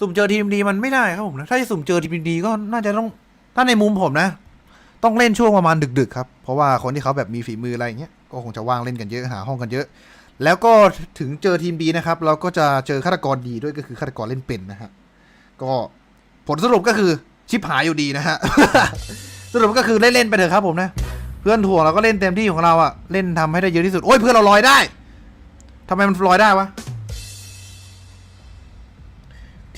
สุ่มเจอทีมดีมันไม่ได้ครับผมนะถ้าจะสุ่มเจอทีมดีก็น่าจะต้องถ้าในมุมผมนะ ต้องเล่นช่วงประมาณดึก ๆ ครับ เพราะว่าคนที่เขาแบบมีฝีมืออะไรอย่างเงี้ยก็คงจะว่างเล่นกันเยอะหาห้องกันเยอะ แล้วก็ถึงเจอทีมบีนะครับ เราก็จะเจอฆาตกรดีด้วยก็คือฆาตกรเล่นเป็นนะฮะก็ผลสรุปก็คือชิปหายอยู่ดีนะฮะสรุปก็คือเล่นๆไปเถอะครับผมนะ เพื่อนถ่วงเราก็เล่นเต็มที่ของเราอะเล่นทำให้ได้เยอะที่สุดโอ้ยเพื่อนเราลอยได้ทำไมมันลอยได้วะ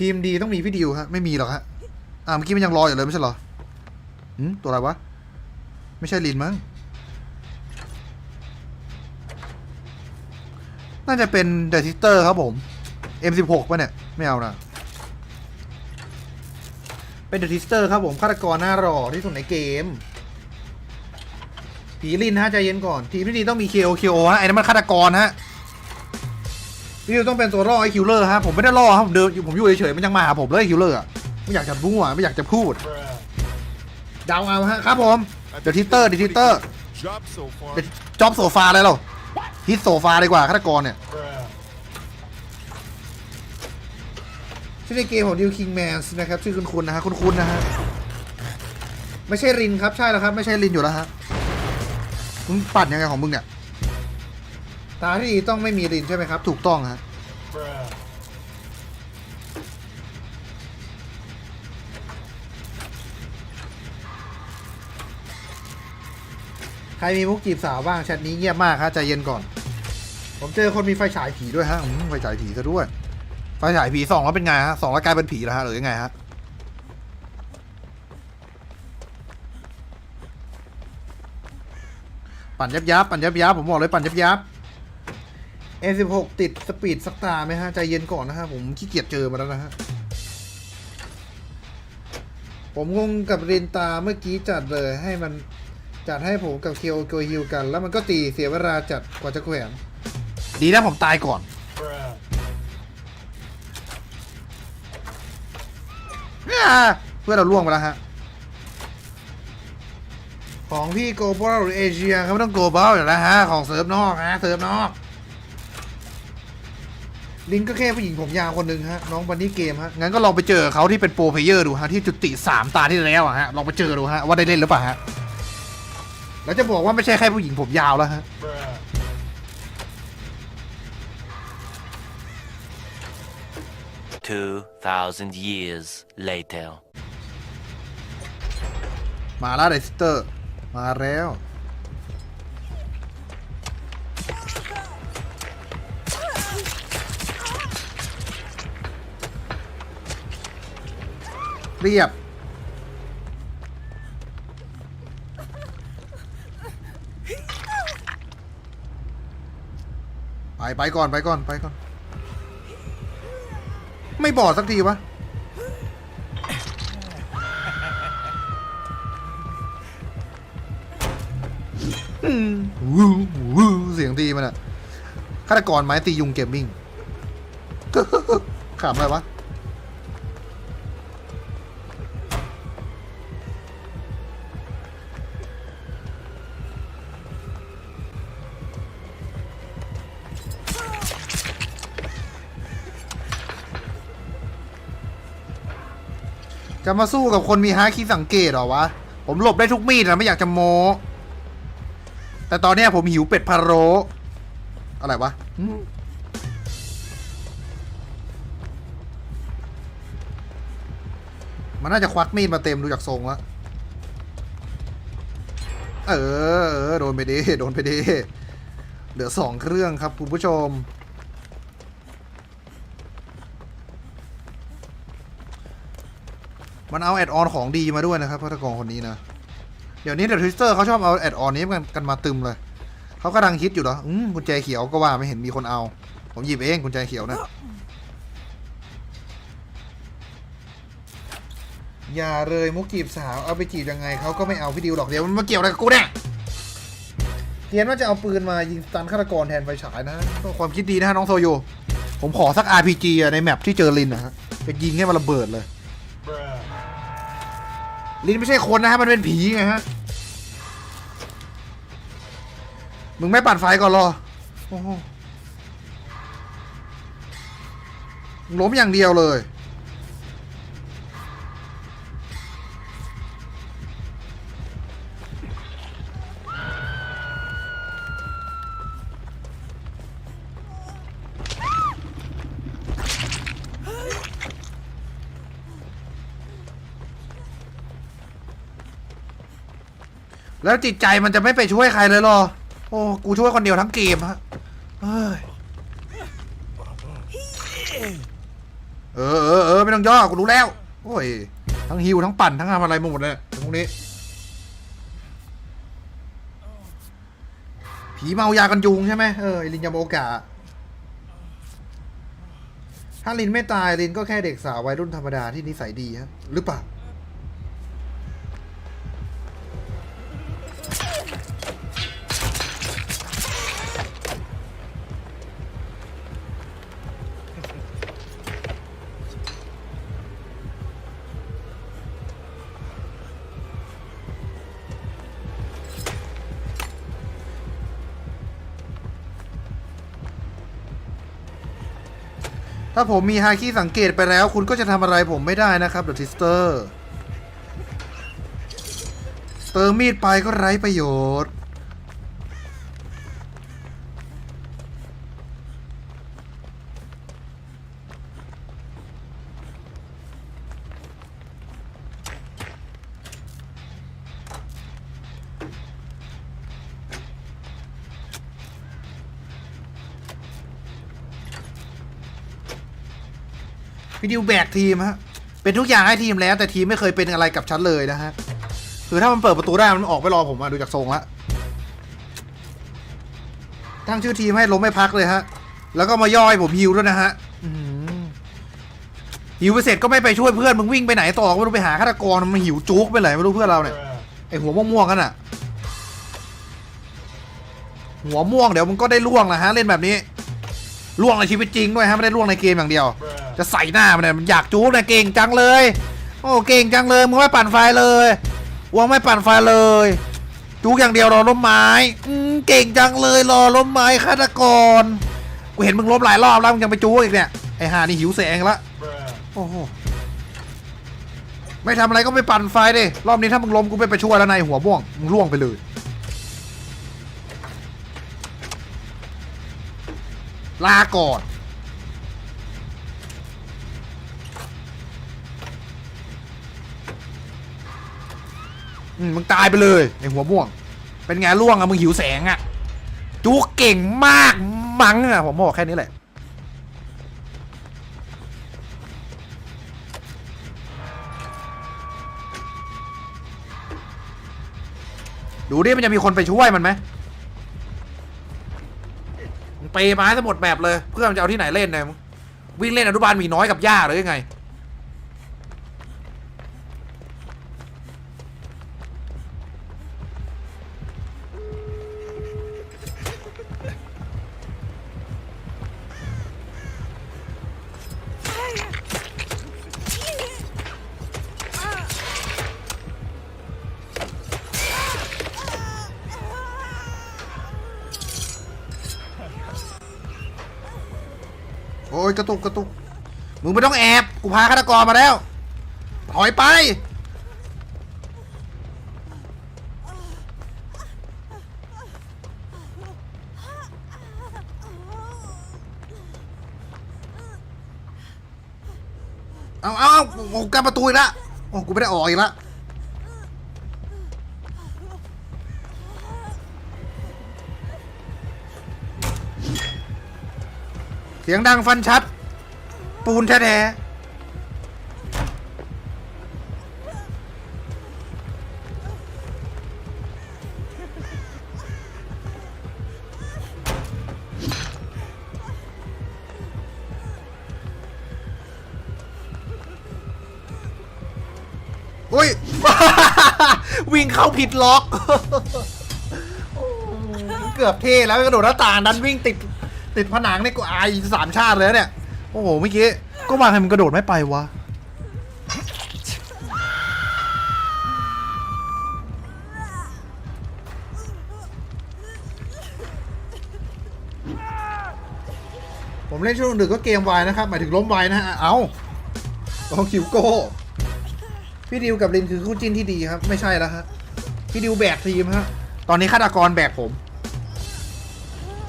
ทีมดีต้องมีพี่ดิวฮะไม่มีหรอกฮะอ่าเมื่อกี้มันยังลออยู่เลยไม่ใช่หรอหืมตัวอะไรวะ ไม่ใช่ลินมั้งน่าจะเป็นเดอะซิสเตอร์ครับผม M16 ป่ะเนี่ย ไม่เอานะเป็นเดอะซิสเตอร์ครับผมฆาตกรหน้าหล่อที่สุดในเกม ผีลินฮะใจเย็นก่อน ทีมที่ดีต้องมี KO KO ฮะไอ้นั่นมันฆาตกรฮะ พี่ดิวต้องเป็นตัวล่อไอ้คิวเลอร์ฮะผมไม่ได้ล่อครับผมเดินผมอยู่เฉยๆมันยังมาหาผมเลยคิวเลอร์อะไม่อยากจะมั่วไม่อยากจะพูดเดาเอาฮะครับผมเดอะทิเตอร์เดอะทิเตอร์ Job so far. จ็อบโซฟาเลยเหราฮิตโซฟาดีกว่าฆาตกรเนี่ยชื่อในเกมของดิวคิงแมนนะครับชื่อคุณคุณนะฮะคุณคุณนะฮะไม่ใช่รินครับใช่แล้วครับ ไม่ใช่รินอยู่แล้วฮะมึงปั่นยังไงของมึงเนี่ยตาที่ดีต้องไม่มีรินใช่ไหมครับ ถูกต้องฮะ ใครมีมุกจีบสาวบ้างแชทนี้เงียบมากฮะใจเย็นก่อน ผมเจอคนมีไฟฉายผีด้วยฮะอืมไฟฉายผีซะด้วย ไฟฉายผีสองแล้วเป็นไงฮะสองแล้วกลายเป็นผีแล้วฮะหรือยังไงฮะปั่นยับยับปั่นยับยับผมบอกเลยปั่นยับยับ M16 ติดสปีดสักตาไหมฮะ ใจเย็นก่อนนะฮะ ผมขี้เกียจเจอมาแล้วนะฮะ ผมงงกับเรนตาเมื่อกี้จัดเลยให้มันจัดให้ผมกับเคียวโกฮิวกัน แล้วมันก็ตีเสียเวลาจัดกว่าจะแขวนดีนะผมตายก่อนเนี่ยเพื่อเราล่วงไปแล้วฮะ ของพี่โกลบอลหรือเอเชียเขาไม่ต้องโกลบอลอยู่แล้วฮะ ของเซิร์ฟนอกฮะ เซิร์ฟนอก ลิงก็แค่ผู้หญิงผมยาวคนหนึ่งฮะน้องบันนี่เกมฮะงั้นก็ลองไปเจอเขาที่เป็นโปรเพลเยอร์ดูฮะที่จุติสามตาที่แล้วอะฮะลองไปเจอดูฮะว่าได้เล่นหรือเปล่าฮะแล้วจะบอกว่าไม่ใช่แค่ผู้หญิงผมยาวแล้วฮะ Two thousand years later. มาแล้วเดสเตอร์มาแล้ว เรียบ ไปไปก่อนไปก่อนไปก่อน ไม่บอกสักทีวะ วู้วู้เสียงตีมันอะฆาตกรไม้ตียุงเกมมิ่งขำอะไรวะ จะมาสู้กับคนมีฮาคิดสังเกตเหรอวะ ผมหลบได้ทุกมีดนะไม่อยากจะโม แต่ตอนเนี้ยผมหิวเป็ดพะโล้อะไรวะอืมมันน่าจะควักมีดมาเต็มดูจากทรงแล้ว เออเออโดนไปดีโดนไปดีเหลือสองเครื่องครับคุณผู้ชม มันเอาแอดออนของดีมาด้วยนะครับพัตกรคนนี้นะ เดี๋ยวนี้เดอะทวิสเตอร์เขาชอบเอาแอดออนนี้กันกันมาตึมเลย เขากำลังคิดอยู่เหรออืมกุญแจเขียวก็ว่าไม่เห็นมีคนเอา ผมหยิบเองกุญแจเขียวนะ อย่าเลยมุกจีบสาวเอาไปจีบยังไงเขาก็ไม่เอาพี่ดิวหรอกเดี๋ยวมันมาเกี่ยวอะไรกับกูเนี่ยเทียนว่าจะเอาปืนมายิงตันฆาตกรแทนไฟฉายนะก็ความคิดดีนะฮะน้องโซโย ผมขอสัก RPG ในแมปที่เจอลินนะฮะไปยิงให้มันระเบิดเลย ลินไม่ใช่คนนะฮะมันเป็นผีไงฮะ มึงไม่ปัดไฟก่อนรอโอ้โหล้มอย่างเดียวเลย แล้วจิตใจมันจะไม่ไปช่วยใครเลยหรอ โอ้ กูช่วยคนเดียวทั้งเกมฮะเฮ้ยเออเออเออไม่ต้องย่อ กูรู้แล้ว โอ้ย ทั้งฮิวทั้งปั่นทั้งทำอะไรหมดเลยพวกนี้ ผีเมายากันยุงใช่ไหมเออลินยาโมกะถ้าลินไม่ตายลินก็แค่เด็กสาววัยรุ่นธรรมดาที่นิสัยดีฮะหรือเปล่า ถ้าผมมีฮาคิสังเกตไปแล้ว คุณก็จะทำอะไรผมไม่ได้นะครับเดอะทิสเตอร์ เติมมีดไปก็ไร้ประโยชน์ พี่ดิวแบกทีมฮะ เป็นทุกอย่างให้ทีมแล้ว แต่ทีมไม่เคยเป็นอะไรกับฉันเลยนะฮะ คือถ้ามันเปิดประตูได้มันออกไปรอผมอะดูจากทรงละตั้งชื่อทีมให้ล้มไม่พักเลยฮะ แล้วก็มาย่อยผมฮิวด้วยนะฮะหิวไปเสร็จก็ไม่ไปช่วยเพื่อนมึงวิ่งไปไหนต่อไม่รู้ไปหาฆาตกรมันหิวจุกไปไหนไม่รู้เพื่อนเราเนี่ยไอหัวม่วงๆกันอะหัวม่วงเดี๋ยวมึงก็ได้ล่วงนะฮะเล่นแบบนี้ล่วงในชีวิตจริงด้วยฮะไม่ได้ล่วงในเกมอย่างเดียว จะใส่หน้ามันเนี่ยมันอยากจู๊นะเก่งจังเลย โอ้เก่งจังเลยมึงไม่ปั่นไฟเลยวังไม่ปั่นไฟเลย จู๊อย่างเดียวรอล้มไม้อืมเก่งจังเลยรอล้มไม้ฆาตกรกูเห็นมึงล้มหลายรอบแล้วมึงยังไปจู๊อีกเนี่ยไอห่านี่หิวแสงละโอ้โหไม่ทำอะไรก็ไม่ปั่นไฟดิรอบนี้ถ้ามึงล้มกูไม่ไปช่วยแล้วนายหัวม่วงมึงล่วงไปเลยลาก่อน อืมมึงตายไปเลยไอหัวม่วง เป็นไงล่วงอะมึงหิวแสงอะจูเก่งมากมังอะผมบอกแค่นี้แหละ ดูดิมันจะมีคนไปช่วยมันไหมมึงเปย์ไม้ซะหมดแบบเลย เพื่อมันจะเอาที่ไหนเล่นเนี่ยมึงวิ่งเล่นอนุบาลหมีน้อยกับย่าหรือยังไง กระตุกกระตุกมึงไม่ต้องแอบกูพาฆาตกรมาแล้วถอยไป เอาเอาเอาโอ้กันประตูอีกแล้วโอ้กูไม่ได้ออกอีกแล้ว เสียงดังฟันชัด ปูนแท้ๆอุ้ย วิ่งเข้าผิดล็อก เกือบเท่แล้วกระโดดหน้าต่างดันวิ่งติด ติดผนังเนี่ยกูอายสามชาติเลยเนี่ย โอ้โหเมื่อกี้ก็มาทำไมมันกระโดดไม่ไปวะผมเล่นช่วงดึกก็เกมวายนะครับ หมายถึงล้มวายนะฮะ เอาโอ้คิวโก้ พี่ดิวกับลินคือคู่จิ้นที่ดีครับ ไม่ใช่แล้วฮะ พี่ดิวแบกทีมฮะ ตอนนี้ฆาตกรแบกผม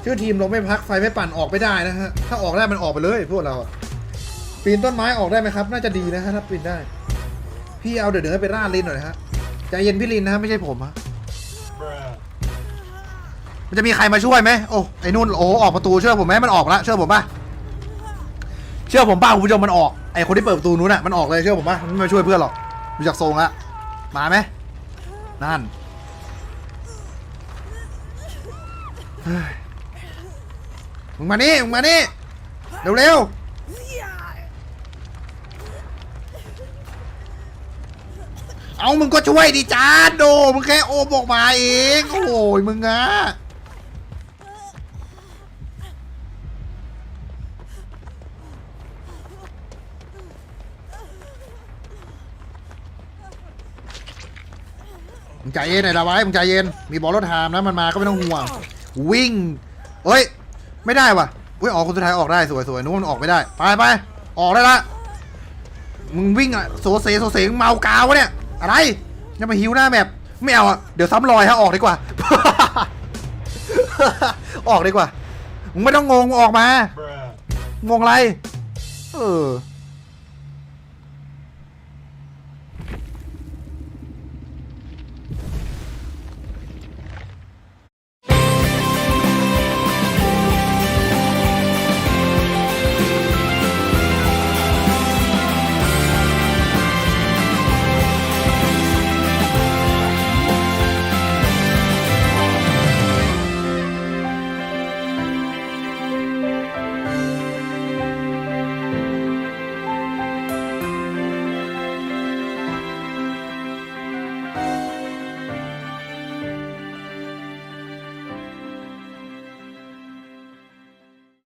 ชื่อทีมลงไม่พักไฟไม่ปั่นออกไม่ได้นะฮะ ถ้าออกได้มันออกไปเลยพวกเราอะปีนต้นไม้ออกได้ไหมครับ น่าจะดีนะฮะถ้าปีนได้ พี่เอาเดี๋ยวเดี๋ยวไปร่าลินหน่อยนะฮะใจเย็นพี่ลินนะฮะไม่ใช่ผมฮะมันจะมีใครมาช่วยไหมโอ้ไอ้นู่นโอ้ออกประตูเชื่อผมไหมมันออกละเชื่อผมป่ะเชื่อผมป่ะคุณผู้ชมมันออกไอ้คนที่เปิดประตูนู้นน่ะมันออกเลยเชื่อผมป่ะมันไม่มาช่วยเพื่อนหรอกดูจากทรงละมาไหมนั่นเฮ้ มึงมานี่มึงมานี่เร็วๆเอามึงก็ช่วยดิจาโดมึงแค่โอมออกมาเองโอ้ยมึงอะมึงใจเย็นหน่อยละไว้มึงใจเย็นมีบอลรถไทามนะมันมาก็ไม่ต้องห่วง วิ่งเฮ้ย ไม่ได้ว่ะอุ้ยออกคนสุดท้ายออกได้สวยสวยนู้นมันออกไม่ได้ไปไปออกได้ละมึงวิ่งอะโซเซโซเซงเมากาวะเนี่ยอะไรจะมาหิวหน้าแบบไม่เอาอะเดี๋ยวซ้ำรอยฮะออกดีกว่า ออกดีกว่ามึงไม่ต้องงงออกมางงอะไร เออ